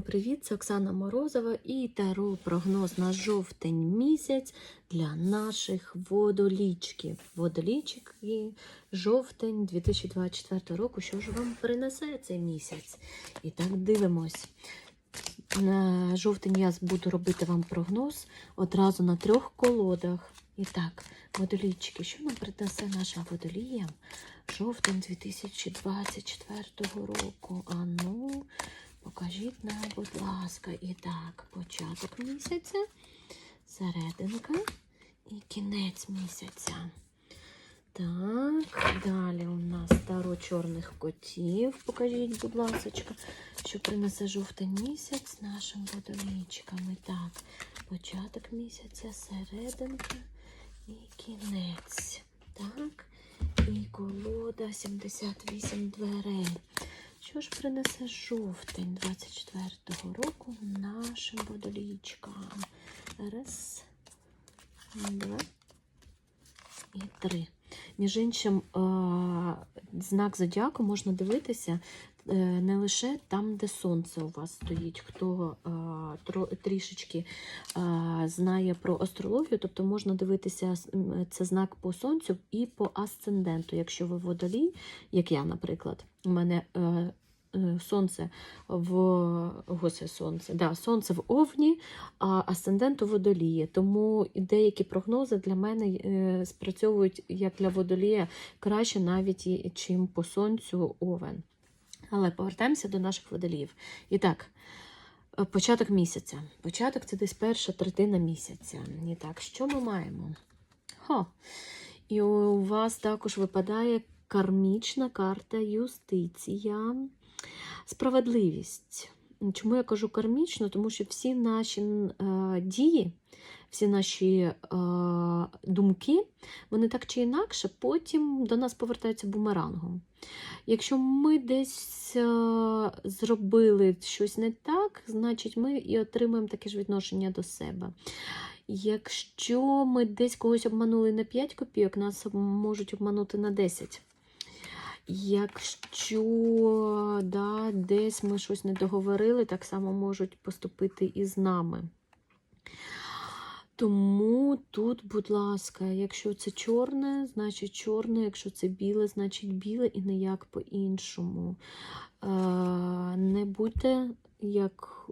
Привіт! Це Оксана Морозова і таро прогноз на жовтень місяць для наших водолічків. Водолічки, жовтень 2024 року. Що ж вам принесе цей місяць? І так дивимось. На жовтень я буду робити вам прогноз одразу на трьох колодах. І так, водолічки, що нам принесе наша водолія? Жовтень 2024 року. А ну, покажіть нам, будь ласка, і так, початок місяця, серединка і кінець місяця. Так, далі у нас таро чорних котів. Покажіть, будь ласка, що принесе жовтий місяць нашим водолічкам. І Так, початок місяця, серединка і кінець. Так, і колода 78 дверей. Що ж принесе жовтень 24-го року нашим водолічкам? Раз, два і три. Між іншим, е, знак зодіаку можна дивитися не лише там, де сонце у вас стоїть. Хто е, трішечки е, знає про астрологію, тобто можна дивитися це знак по сонцю і по асценденту. Якщо ви водолій, як я, наприклад, у мене. е, е, Сонце в Госе сонце. Да, сонце в Овні, а асцендент у водолії. Тому деякі прогнози для мене е, спрацьовують як для водолія краще навіть чим по сонцю овен. Але повертаємося до наших водоліїв. І так, е, початок місяця. Початок це десь перша третина місяця. І так, що ми маємо? Хо. І у вас також випадає кармічна карта юстиція, справедливість. Чому я кажу кармічно? Тому що всі наші е, дії, всі наші е, думки, вони так чи інакше потім до нас повертаються бумерангом. Якщо ми десь е, зробили щось не так, значить ми і отримаємо таке ж відношення до себе. Якщо ми десь когось обманули на 5 копійок, нас можуть обманути на 10. Якщо да, десь ми щось не договорили, так само можуть поступити і з нами. Тому тут, будь ласка, якщо це чорне, значить чорне, якщо це біле, значить біле і ніяк по-іншому. Е, не будьте як,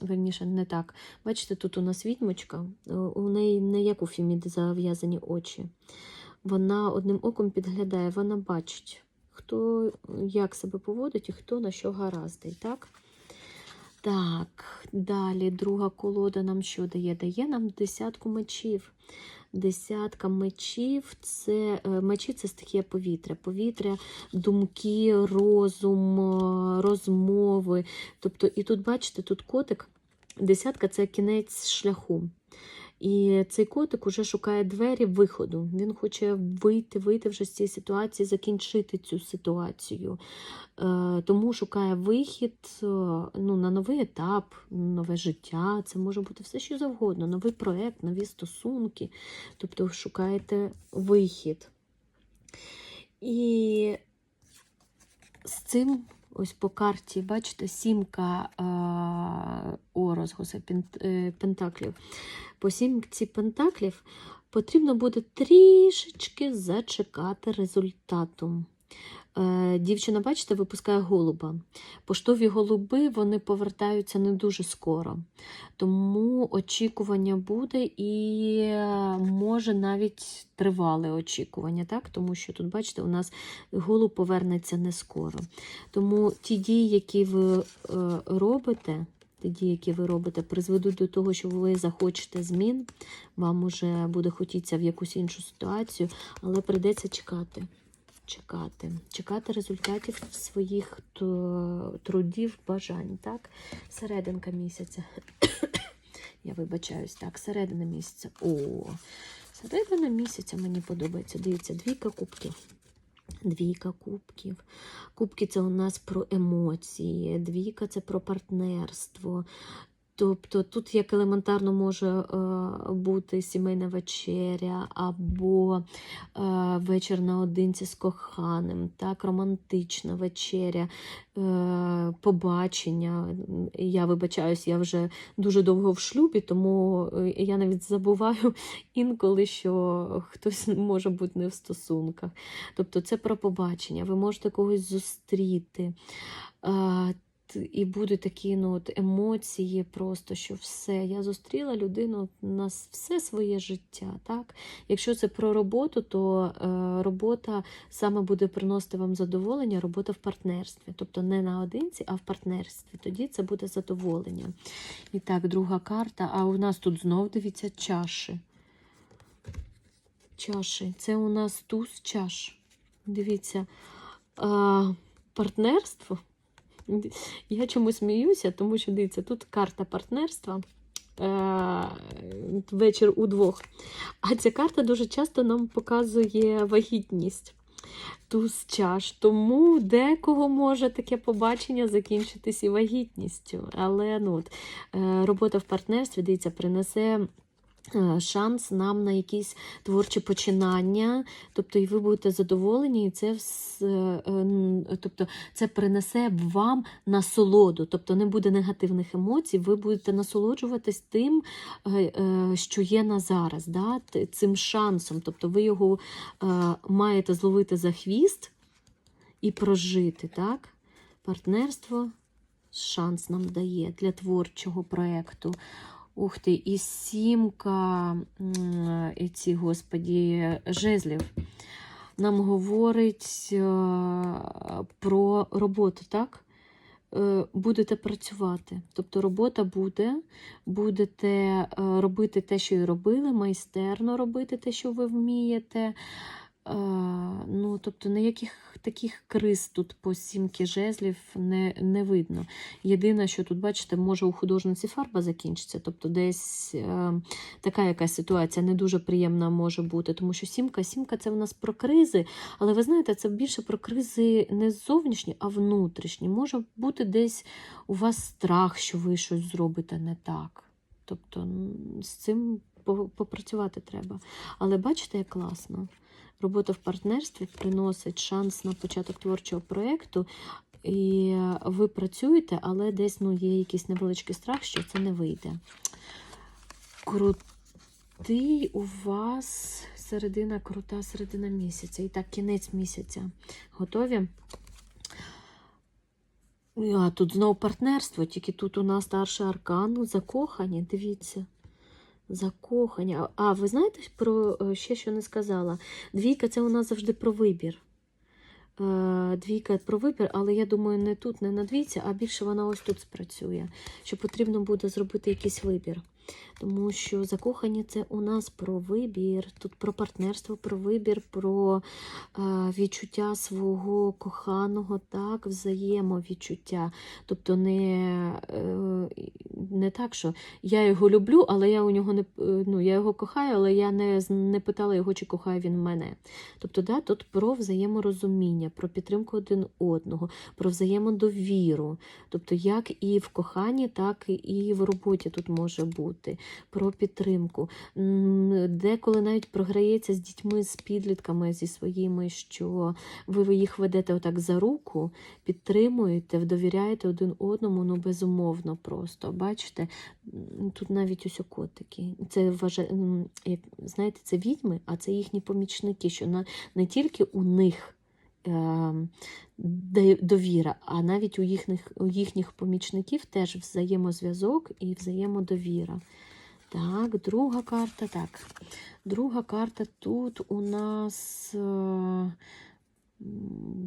верніше, не так. Бачите, тут у нас відьмочка, е, у неї не як у Фіміди зав'язані очі. Вона одним оком підглядає, вона бачить, хто як себе поводить і хто на що гараздий, так? Так, далі друга колода нам що дає? Дає нам десятку мечів. Десятка мечів це е, мечі це стихія повітря. Повітря, думки, розум, е, розмови. Тобто, і тут, бачите, тут котик. Десятка це кінець шляху. І цей котик уже шукає двері виходу. Він хоче вийти, вийти вже з цієї ситуації, закінчити цю ситуацію. Е, тому шукає вихід е, ну, на новий етап, нове життя. Це може бути все, що завгодно, новий проект, нові стосунки. Тобто шукаєте вихід. І з цим ось по карті, бачите, сімка е, Орос, Госе, Пент- Пентаклів. По сімці Пентаклів потрібно буде трішечки зачекати результату. Е, Дівчина, бачите, випускає голуба. Поштові голуби вони повертаються не дуже скоро. Тому очікування буде і може навіть тривале очікування, так? тому що тут, бачите, у нас голуб повернеться не скоро. Тому ті дії, які ви е, робите, ті дії, які ви робите, призведуть до того, що ви захочете змін, вам уже буде хотітися в якусь іншу ситуацію, але прийдеться чекати. Чекати, чекати результатів своїх трудів, бажань. Так? Серединка місяця. Я вибачаюсь, так, середина місяця. О, середина місяця мені подобається. Дивіться, двійка кубків. Двійка кубків. Кубки це у нас про емоції, двійка це про партнерство. Тобто тут як елементарно може е, бути сімейна вечеря або е, вечір наодинці з коханим, так, романтична вечеря, е, побачення. Я вибачаюсь, я вже дуже довго в шлюбі, тому е, я навіть забуваю інколи, що хтось може бути не в стосунках. Тобто це про побачення. Ви можете когось зустріти. Е, і будуть такі ну, от емоції, просто що все. Я зустріла людину на все своє життя. Так? Якщо це про роботу, то е, робота саме буде приносити вам задоволення, робота в партнерстві. Тобто не наодинці, а в партнерстві. Тоді це буде задоволення. І так, друга карта. А у нас тут знов дивіться чаші. Чаші. Це у нас туз чаш. Дивіться. Партнерство. Я чому сміюся, тому що дивіться, тут карта партнерства. е, Вечір удвох. А ця карта дуже часто нам показує вагітність. Туз чаш. Тому декого може таке побачення закінчитись і вагітністю. Але ну, от, е, робота в партнерстві, дивіться, принесе. Е, Шанс нам на якісь творчі починання, тобто і ви будете задоволені, і це вс- е, тобто це принесе вам насолоду, тобто не буде негативних емоцій, ви будете насолоджуватись тим, е, що є на зараз, да? цим шансом. Тобто ви його маєте зловити за хвіст і прожити. Так? Партнерство шанс нам дає для творчого проєкту. Ух ти, і сімка, ці, господі, жезлів нам говорить е, про роботу, так? Е, Будете працювати. Тобто робота буде, будете е, робити те, що і робили, майстерно робити те, що ви вмієте. Ну, тобто ніяких таких криз тут по сімки жезлів не, не видно. Єдине, що тут, бачите, може у художниці фарба закінчиться, тобто десь е, така якась ситуація не дуже приємна може бути, тому що сімка, сімка це в нас про кризи, але ви знаєте, це більше про кризи не зовнішні, а внутрішні. Може бути десь у вас страх, що ви щось зробите не так. Тобто з цим попрацювати треба. Але бачите, як класно. Робота в партнерстві приносить шанс на початок творчого проєкту, і ви працюєте, але десь ну, є якийсь невеличкий страх, що це не вийде. Крутий у вас середина, крута середина місяця. І так, кінець місяця. Готові? А тут знову партнерство, тільки тут у нас старший аркан, закохані, дивіться. Закохані. А- А ви знаєте про е, ще що не сказала? Двійка це у нас завжди про вибір. Е, Двійка про вибір, але я думаю, не тут, не на двійці, а більше вона ось тут спрацює. Що потрібно буде зробити якийсь вибір. Тому що закохані це у нас про вибір, тут про партнерство, про вибір, про е, відчуття свого коханого, так, взаємовідчуття. Тобто не, е, не так, що я його люблю, але я у нього не е, ну, я його кохаю, але я не, не питала його, чи кохає він мене. Тобто, да, тут про взаєморозуміння, про підтримку один одного, про взаємодовіру. Тобто, як і в коханні, так і в роботі тут може бути. Про підтримку. Деколи навіть програється з дітьми, з підлітками, зі своїми, що ви їх ведете отак за руку, підтримуєте, довіряєте один одному, ну безумовно просто. Бачите, тут навіть ось котики. Це вважає, знаєте, це відьми, а це їхні помічники, що на, не тільки у них. е, Довіра, а навіть у їхніх, у їхніх помічників теж взаємозв'язок і взаємодовіра. Так, друга карта. Так, друга карта тут у нас. е,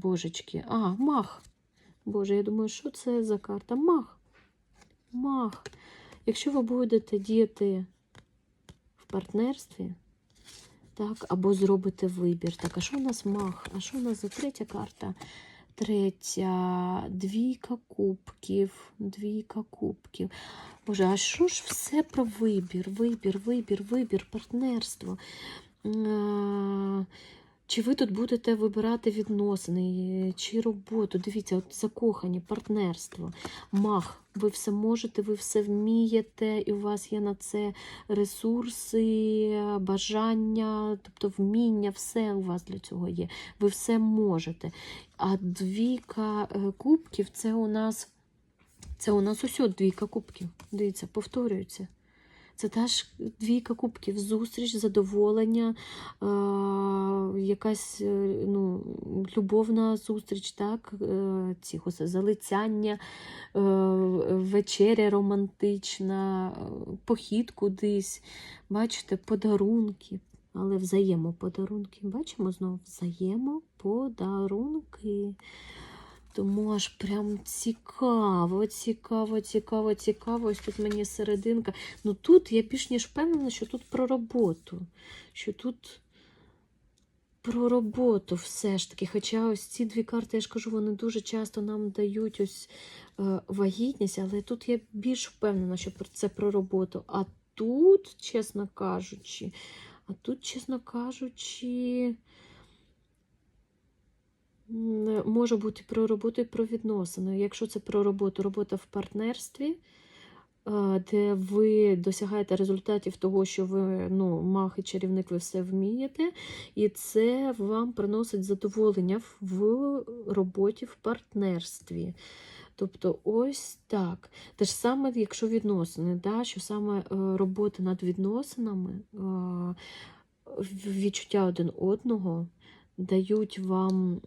Божечки. А, мах. Боже, я думаю, що це за карта? Мах. Мах. Якщо ви будете діяти в партнерстві, так, або зробите вибір. Так, а що у нас мах? А що у нас за третя карта? Третя, двійка кубків, двійка кубків. Боже, а що ж все про вибір? Вибір, вибір, вибір, партнерство. Чи ви тут будете вибирати відносини, чи роботу? Дивіться, от закохані, партнерство, мах. Ви все можете, ви все вмієте, і у вас є на це ресурси, бажання, тобто вміння, все у вас для цього є. Ви все можете. А двійка е, кубків це у нас це у нас усьо двійка кубків. Дивіться, повторюється. Це теж двійка кубків, зустріч, задоволення, е, якась е, ну, любовна зустріч, так? Е, ці, ось, залицяння, е, вечеря романтична, похід кудись. Бачите, подарунки. Але взаємоподарунки. Бачимо знову взаємоподарунки. Тому аж прям цікаво, цікаво, цікаво, цікаво. Ось тут мені серединка. Ну тут я більш ніж впевнена, що тут про роботу. Що тут про роботу все ж таки. Хоча ось ці дві карти, я ж кажу, вони дуже часто нам дають ось е, вагітність, але тут я більш впевнена, що це про роботу. А тут, чесно кажучи, а тут, чесно кажучи. Може бути про роботу і про відносини. Якщо це про роботу, робота в партнерстві, е, де ви досягаєте результатів того, що ви ну, мах і чарівник, ви все вмієте, і це вам приносить задоволення в- в роботі в партнерстві. Тобто ось так. Те ж саме, якщо відносини, да, що саме е, робота над відносинами, е, відчуття один одного дають вам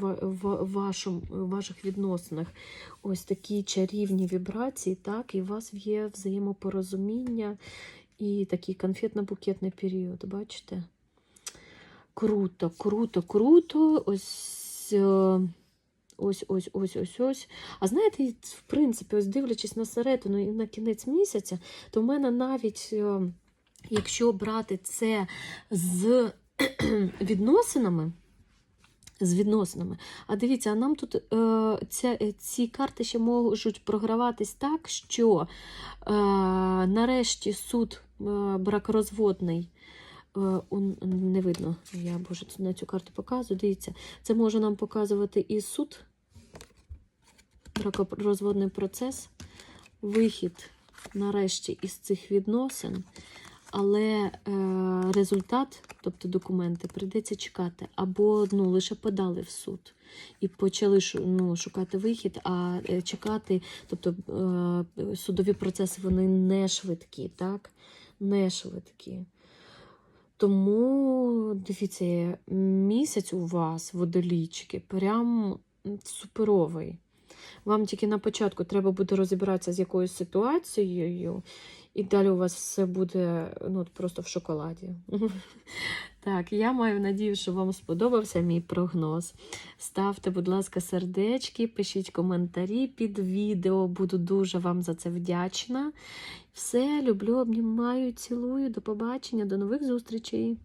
в, в, вашому, ваших відносинах ось такі чарівні вібрації, так, і у вас є взаємопорозуміння і такий конфетно-букетний період, бачите? Круто, круто, круто. Ось. е, Ось, ось, ось, ось, ось. А знаєте, в принципі, ось дивлячись на середину і на кінець місяця, то в мене навіть, е, якщо брати це з відносинами, з відносинами. А дивіться, а нам тут е, ця, е, ці карти ще можуть програватись так, що е, нарешті суд е, бракорозводний. е, не видно, я боже, на цю карту показую. Дивіться, це може нам показувати і суд, бракорозводний процес, вихід нарешті із цих відносин. Але е, результат, тобто документи, прийдеться чекати. Або ну, лише подали в суд і почали ну, шукати вихід, а е, чекати, тобто е, судові процеси вони не швидкі, так? Не швидкі. Тому дивіться, місяць у вас, водолічки, прям суперовий. Вам тільки на початку треба буде розібратися з якоюсь ситуацією, і далі у вас все буде ну, просто в шоколаді. Так, я маю надію, що вам сподобався мій прогноз. Ставте, будь ласка, сердечки, пишіть коментарі під відео. Буду дуже вам за це вдячна. Все, люблю, обнімаю, цілую. До побачення, до нових зустрічей.